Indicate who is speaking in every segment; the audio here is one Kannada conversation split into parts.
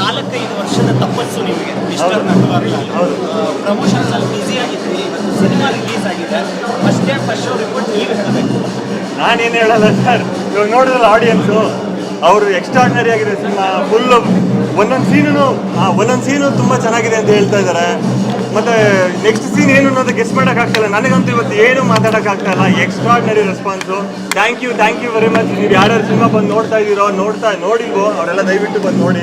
Speaker 1: ನಾಲ್ಕೈದು ವರ್ಷದ ತಪಸ್ಸು ನಿಮಗೆ. ಮಿಸ್ಟರ್.
Speaker 2: ಪ್ರಮೋಷನ್.
Speaker 1: ಪ್ರಮೋಷನ್ಸ್ ಅಲ್ಲಿ ಬ್ಯುಸಿ ಆಗಿದ್ರಿ ಇವತ್ತು ಸಿನಿಮಾ ರಿಲೀಸ್ ಆಗಿದೆ. First day first show report ನೀವು ಹೇಳಬೇಕು.
Speaker 2: ನಾನೇನು ಹೇಳಲ್ಲ ಸರ್. ಇವಾಗ ನೋಡಿದ್ರಲ್ಲ ಆಡಿಯನ್ಸು ಅವರು ಎಕ್ಸ್ಟ್ರಾರ್ಡಿನರಿ ಆಗಿದೆ ಸಿನಿಮಾ ಫುಲ್ ಒಂದೊಂದು ಸೀನು ಒಂದೊಂದು ಸೀನು ತುಂಬ ಚೆನ್ನಾಗಿದೆ ಅಂತ ಹೇಳ್ತಾ ಇದ್ದಾರೆ ಮತ್ತೆ ನೆಕ್ಸ್ಟ್ ಸೀನ್ ಏನು ಅನ್ನೋದು ಗೆಸ್ ಮಾಡೋಕ್ಕಾಗ್ತಿಲ್ಲ ನನಗಂತೂ ಇವತ್ತು ಏನು ಮಾತಾಡೋಕ್ಕಾಗ್ತಾ ಇಲ್ಲ. Extraordinary response thank you thank you very much ನೀವು ಯಾರ್ಯಾರು ಸಿನಿಮಾ ಬಂದು ನೋಡ್ತಾ ಇದ್ದೀರೋ ನೋಡ್ತಾ ನೋಡಿಲ್ವೋ ಅವರೆಲ್ಲ ದಯವಿಟ್ಟು ಬಂದು ನೋಡಿ.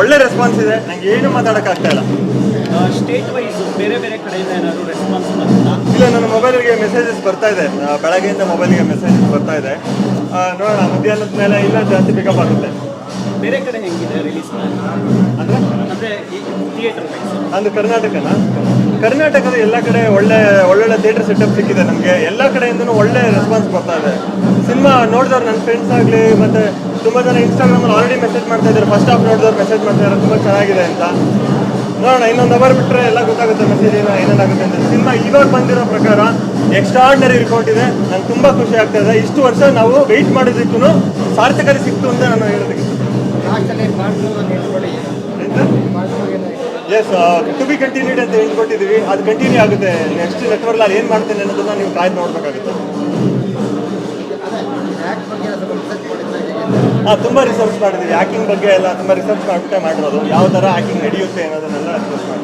Speaker 2: ಒಳ್ಳೆ ರೆಸ್ಪಾನ್ಸ್ ಇದೆ. ನಂಗೆ ಏನು ಮಾತಾಡೋಕ್ಕಾಗ್ತಾ ಇಲ್ಲ.
Speaker 1: ಸ್ಟೇಟ್ ವೈಸ್ ಬೇರೆ ಬೇರೆ ಕಡೆಯಿಂದ ಏನಾದ್ರು ರೆಸ್ಪಾನ್ಸ್
Speaker 2: ಇಲ್ಲ ನನ್ನ ಮೊಬೈಲ್ಗೆ ಮೆಸೇಜಸ್ ಬರ್ತಾ ಇದೆ. ಬೆಳಗ್ಗೆಯಿಂದ ಮೊಬೈಲ್ಗೆ ಮೆಸೇಜಸ್ ಬರ್ತಾ ಇದೆ. ನೋಡೋಣ ಮಧ್ಯಾಹ್ನದ ಮೇಲೆ ಇಲ್ಲ ಜಾಸ್ತಿ ಪಿಕಪ್ ಆಗುತ್ತೆ.
Speaker 1: ಬೇರೆ ಕಡೆ ಹೆಂಗಿದೆ ರಿಲೀಸ್
Speaker 2: ಅಂದರೆ
Speaker 1: ಅಂದರೆ ಥಿಯೇಟರ್ ಅಂದ್ರೆ
Speaker 2: ಅಂದು ಕರ್ನಾಟಕನ? ಕರ್ನಾಟಕದ ಎಲ್ಲ ಕಡೆ ಒಳ್ಳೆ, ಒಳ್ಳೊಳ್ಳೆ ಥಿಯೇಟರ್ ಸೆಟಪ್ ಸಿಕ್ಕಿದೆ ನಮಗೆ. ಎಲ್ಲ ಕಡೆಯಿಂದನೂ ಒಳ್ಳೆ ರೆಸ್ಪಾನ್ಸ್ ಬರ್ತಾ ಇದೆ. ಸಿನಿಮಾ ನೋಡಿದವ್ರು ನನ್ನ ಫ್ರೆಂಡ್ಸ್ ಆಗಲಿ, ಮತ್ತು ತುಂಬ ಜನ ಇನ್ಸ್ಟಾಗ್ರಾಮಲ್ಲಿ ಆಲ್ರೆಡಿ ಮೆಸೇಜ್ ಮಾಡ್ತಾ ಇದ್ದಾರೆ ಫಸ್ಟ್ ಹಾಫ್ ನೋಡಿದವ್ರು ಮೆಸೇಜ್ ಮಾಡ್ತಾ ಇದ್ದಾರೆ ತುಂಬ ಚೆನ್ನಾಗಿದೆ ಅಂತ. ನೋಡೋಣ, ಇನ್ನೊಂದು ಅವರ್ ಬಿಟ್ಟರೆ ಎಲ್ಲ ಗೊತ್ತಾಗುತ್ತೆ ಮೆಸೇಜ್ ಏನೋ ಏನೇನಾಗುತ್ತೆ ಅಂತ. ಸಿನಿಮಾ ಇವಾಗ ಬಂದಿರೋ ಪ್ರಕಾರ ಎಕ್ಸ್ಟ್ರಾರ್ಡಿನರಿ ರಿಪೋರ್ಟ್ ಇದೆ. ನಂಗೆ ತುಂಬ ಖುಷಿ ಆಗ್ತಾ ಇದೆ. ಇಷ್ಟು ವರ್ಷ ನಾವು ವೆಯ್ಟ್ ಮಾಡಿದ್ದಕ್ಕೂ ಸಾರ್ಥಕತೆ ಸಿಕ್ತು ಅಂತ ನಾನು ಹೇಳೋದಕ್ಕೆ ಎಸ್ ಟು ಬಿ ಕಂಟಿನ್ಯೂಡ್ ಅಂತ ಹೇಳ್ಕೊಟ್ಟಿದ್ದೀವಿ. ಅದು ಕಂಟಿನ್ಯೂ ಆಗುತ್ತೆ. ನೆಕ್ಸ್ಟ್ ನೆಟ್ವರ್ಕ್ ಅಲ್ಲಿ ಏನು ಮಾಡ್ತೇನೆ ಅನ್ನೋದನ್ನ ನೀವು ಕಾಯ್ದು ನೋಡಬೇಕಾಗುತ್ತೆ. ಹಾಂ ತುಂಬ ರಿಸರ್ಚ್ ಮಾಡಿದ್ದೀವಿ. ಹ್ಯಾಕಿಂಗ್ ಬಗ್ಗೆ ಎಲ್ಲ ತುಂಬ ರಿಸರ್ಚ್ ಮಾಡ್ಬಿಟ್ಟೆ ಮಾಡಿರೋದು. ಯಾವ ಥರ ಹ್ಯಾಕಿಂಗ್ ನಡೆಯುತ್ತೆ ಅನ್ನೋದನ್ನೆಲ್ಲ ರಿಸರ್ಚ್ ಮಾಡಿ